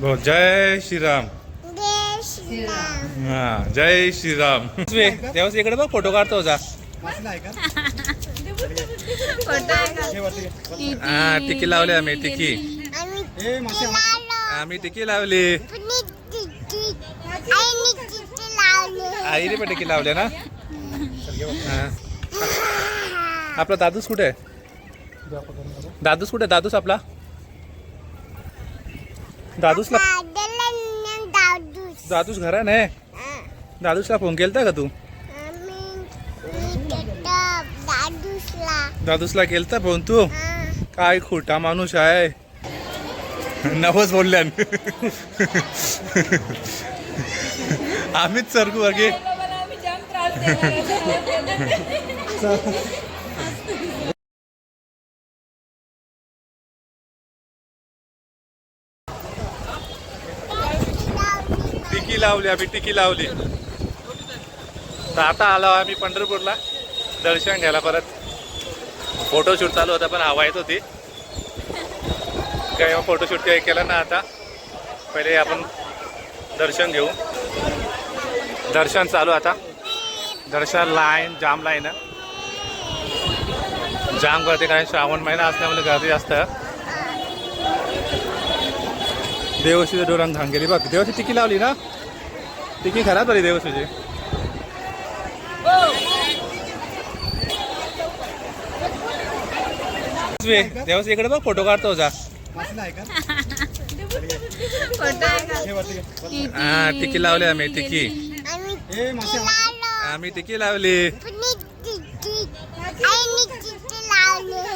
बोल जय श्रीराम. हा जय श्रीराम. तेव्हा इकडे बघ फोटो काढतो जा. हा टिकी लावली आम्ही टिकी. आम्ही ए, मासे, लावलो. आम्ही टिकी लावली. आईने लावली. पण टिकी लावल्या ना. आपला दादूस कुठे? आहे दादूस कुठे? दादूस आपला? दादूसला दादूस. दादूस घरा नाही दादूसला फोन केलता का तू? दादूसला. दादूसला केलता फोन तू. काय खोटा माणूस आहे. नवस बोलल्यान. आम्हीच सरकू अगे टिकी लावली आम्ही टिकी लावली. तर आता आलो आम्ही पंढरपूरला. दर्शन घ्यायला परत. फोटोशूट चालू होता पण हवा येत होती. काय हो, फोटोशूट काही केलं ना आता. पहिले आपण दर्शन घेऊ. दर्शन चालू आता. दर्शन लाईन जाम लाईन जाम गर्दी कारण श्रावण महिना असल्यामुळे गर्दी जास्त देवशी देवशीचं डोरंग घांगेली बघ देवाची टिकी लावली ना. टिकी खराब झाली देवस तुझी. देवस इकडे बघ फोटो काढतो जा. हा टिकी लावली आम्ही टिकी. आम्ही टिकी लावली.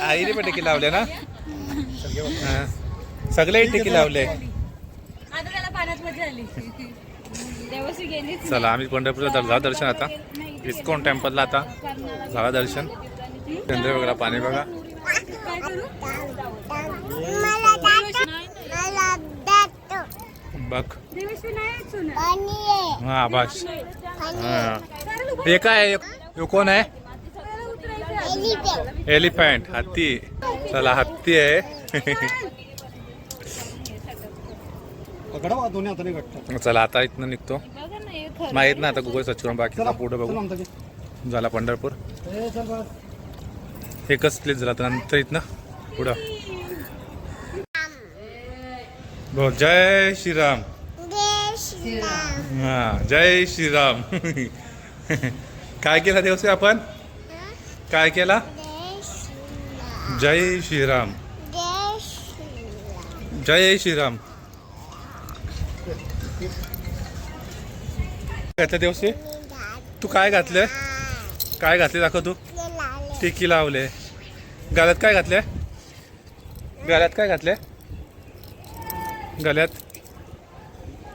आईने पण टिकी लावले ना? सगळे टिकी लावले. आता त्याला पाण्यात मजा आली. चला आम्ही पंढरपूरला झालं दर्शन आता. इस्कॉन टेम्पलला आता झाला दर्शन. चंद्र वगैरे पाणी बघा काय करू? मला दातो मला दातो बघ. देवशी नाही सुना पाणी आहे. हा बस पाणी हा. हे काय आहे? कोण आहे? एलिफंट हत्ती. चला हत्ती आहे. पकडा बा, दोन्ही हाताने घट्ट चला आता इथनं निघतो. बघा ना हे खरं माहीत ना आता गुगल सर्च करून बाकी चला पुढे चला बघू. आमचं घे. झाला पंढरपूर. ए, चल बा. एकच प्लेस झाला तर नंतर इथनं? पुढं. बोल जय श्रीराम. जय श्रीराम हा जय श्रीराम. काय केला देवसे आपण? काय केला? जय श्रीराम. जय श्रीराम. घातलं देवसे तू काय घातलं? काय घातले दाखव तू. टिकी लावले. गाल्यात काय घातले? गाल्यात काय घातले? गल्यात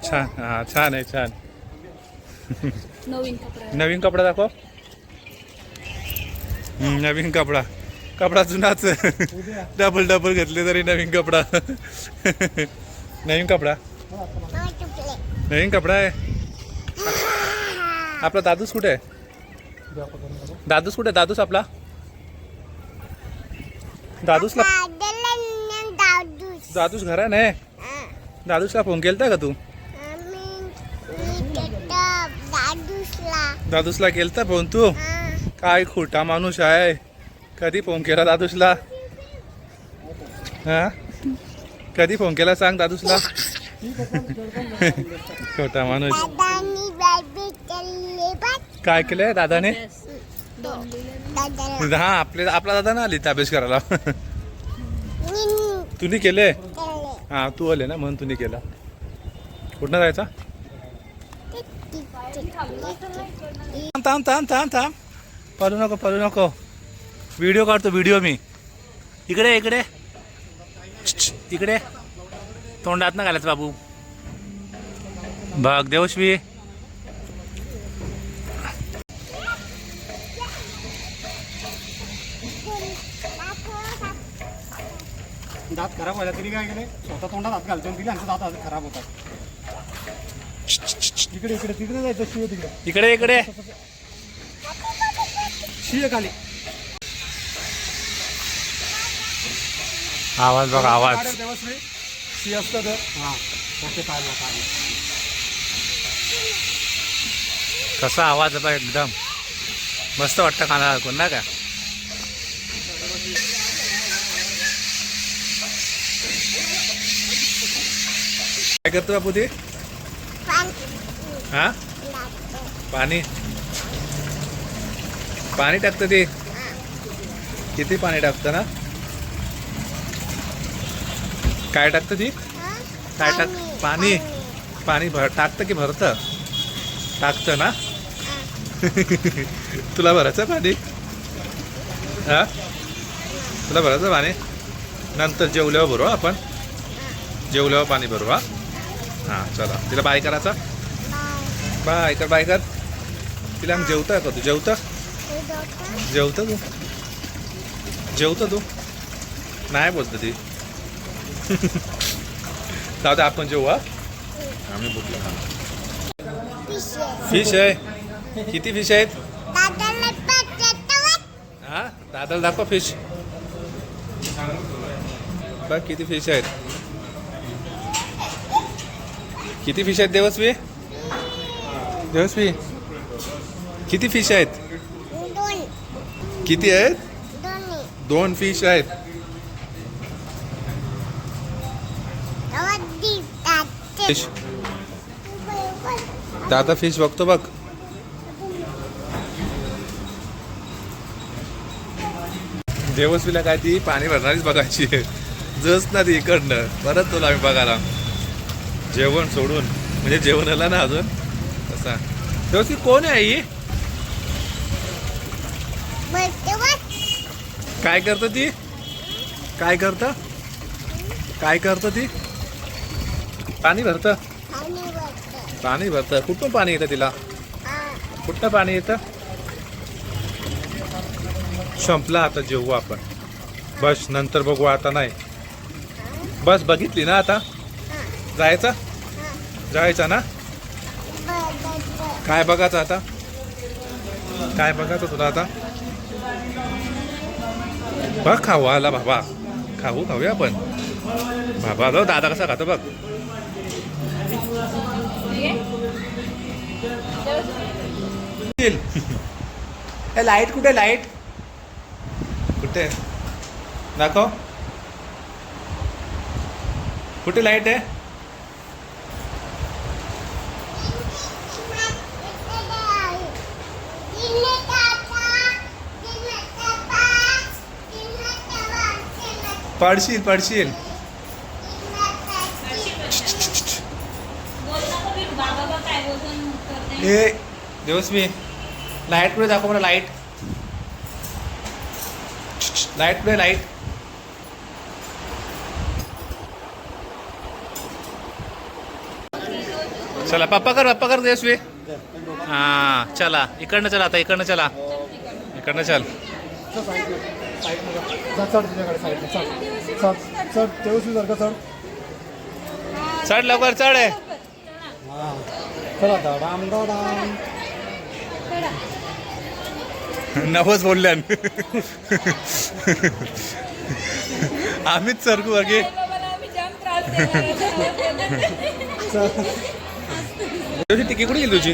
छान. हा छान आहे छान. नवीन कपडा. नवीन कपडा दाखव. नवीन कपडा. कपडा जुनाच. डबल डबल घेतले तरी नवीन कपडा. नवीन कपडा? नवीन कपडा आहे? आपला दादूस कुठे आहे? दादूस कुठे दादूस आपला? दादूसला दादूस दादूस घरा नाही दादूसला फोन केलता का तू? दादूसला केलता फोन तू? काय खोटा माणूस आहे. कधी फोन केला दादूसला? हा? कधी फोन केला सांग दादूसला? खोटा माणूस. काय केलंय दादाने? हा आपले आपला दादा ना आली अभ्यास करायला. तुम्ही केले? हा तू आले ना म्हणून तुम्ही केला. कुठनं जायचा? थांब थांब थांब थांब थांब. पळू नको पळू नको. व्हिडिओ काढतो व्हिडिओ मी. इकडे इकडे. इकडे. तोंडात ना घालायचं बाबू. बघ देवश्वी. खराब व्हायला तिने काय केले स्वतः तोंडात हात घालतो आणि तिला यांचे दात खराब होतात. इकडे इकडे तिकडे जायचं शिव तिकडे. इकडे इकडे. शिव खाली. आवाज बघ आवाज. सी असतं तर. हां. ओके काढला काढला. कसा आवाज आहे बा एकदम. मस्त वाटतं कानाला ऐकून ना का? काय करतो बापू ते? हा? पाणी. पाणी टाकतं ते? किती पाणी टाकतं ना? काय टाकतं ती? काय टाक पाणी. पाणी. भर टाकतं की भरतं? टाकतं ना? तुला भरायचं पाणी? हा? तुला भरायचं पाणी? नंतर जेवल्यावर भरू आपण? जेवल्यावर पाणी भरू हा? हां चला. तिला बाय करायचा? बाय. कर बाय कर. तिला मग जेवता का तू? जेवता? हे जेवतं तू? जेवतं तू? नाही बोलतं ती. जाऊ दे आपण जेवू आम्ही बोलतो हा. फिश आहे. किती फिश आहेत? दादाला पाठवत दादाला दाखवा फिश बघ किती फिश आहेत. किती फिश आहेत देवस्वी? देवस्वी? किती फिश आहेत? किती आहेत? दोन फिश आहेत. फिश दादा फिश बघतो बघ. देवस्वीला काय ती पाणी भरणारीच बघायची आहे. जस ना ती इकडनं परत तुला आम्ही बघायला. जेवण सोडून म्हणजे जेवण आलं ना अजून? तसा. देवस्वी कोण आहे ही काय करतं ती? काय करतं? काय करतं ती? पाणी भरतं? पाणी भरतं. कुठून पाणी येतं तिला? कुठं कुठनं पाणी येतं? संपला आता जेवू आपण. बस नंतर बघू आता नाही. बस बघितली ना आता? जायचं? जायचं ना? काय बघायचं आता? काय बघायचं तुला आता? बघ खाऊ आला बाबा. खाऊ खाऊया आपण. बाबा लो दादा कसा खातो बघ. लाइट कुठे लाइट? कुठे? दाखव. कुठे लाइट आहे? पडशील पडशील. हे नको मी लाइट पुढे दाखव मला लाइट लाइट पुढे लाइट चला पप्पा कर पप्पा कर देवस्वी. हा चला इकडनं चला आता इकडनं चला. इकडनं चल. चल चढ तुझ्याकडे चढ चढ चढ तेवढी जर का चढ चढ लवकर चढ आहे हां चला दाडाम दाडाम नवस बोलल्यान आम्हीच सरकू बघे तुझी तिकी कुठे गेली तुझी?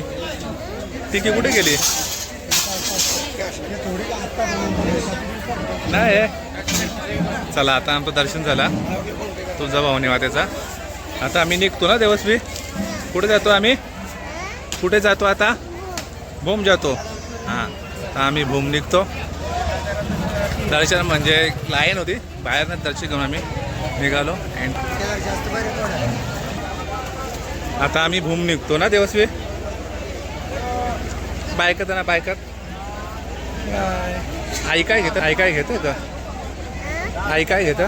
तिकी कुठे गेली? नाही चला आता आमचं दर्शन झाला. तुझा भाऊ निवात्याचा आता आम्ही निघतो ना देवस्वी. कुठे जातो आम्ही? कुठे जातो आता? भूम जातो. हां तर आम्ही भूम निघतो. दर्शन म्हणजे लाईन होती. बाहेरनं दर्शन घेऊन आम्ही निघालो अँड आता आम्ही भूम निघतो ना देवस्वी? बायकात ना बायकात आई काय घेतं? आई काय घेतं का आई काय घेतं?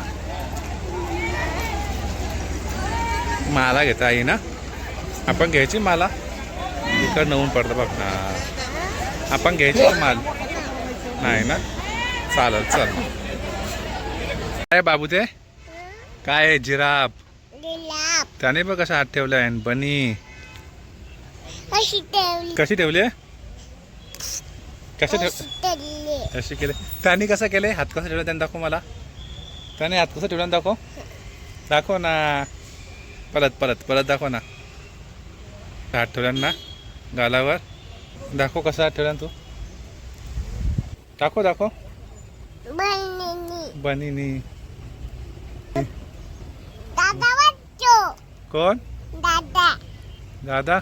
माला घेतं आई ना? आपण घ्यायची माला? इकडनं ऊन पडतं बघ ना. आपण घ्यायची माल? नाही ना? चालेल चल. काय बाबू ते? काय गुलाब. त्याने बघ कसा हात ठेवला आहे बनी. कशी ठेवली? कशी ठेव ठेवली अशी केले. त्याने कसं केले? हात कसा ठेवला त्याने दाखव मला? त्याने हात कसा ठेवला दाखव. दाखव ना. परत परत परत दाखव ना. हात ठेवल्यान ना. गालावर. दाखव कसं हात ठेवल्यान तू. दाखव दाखव. बनिनी कोण? दादा. दादा.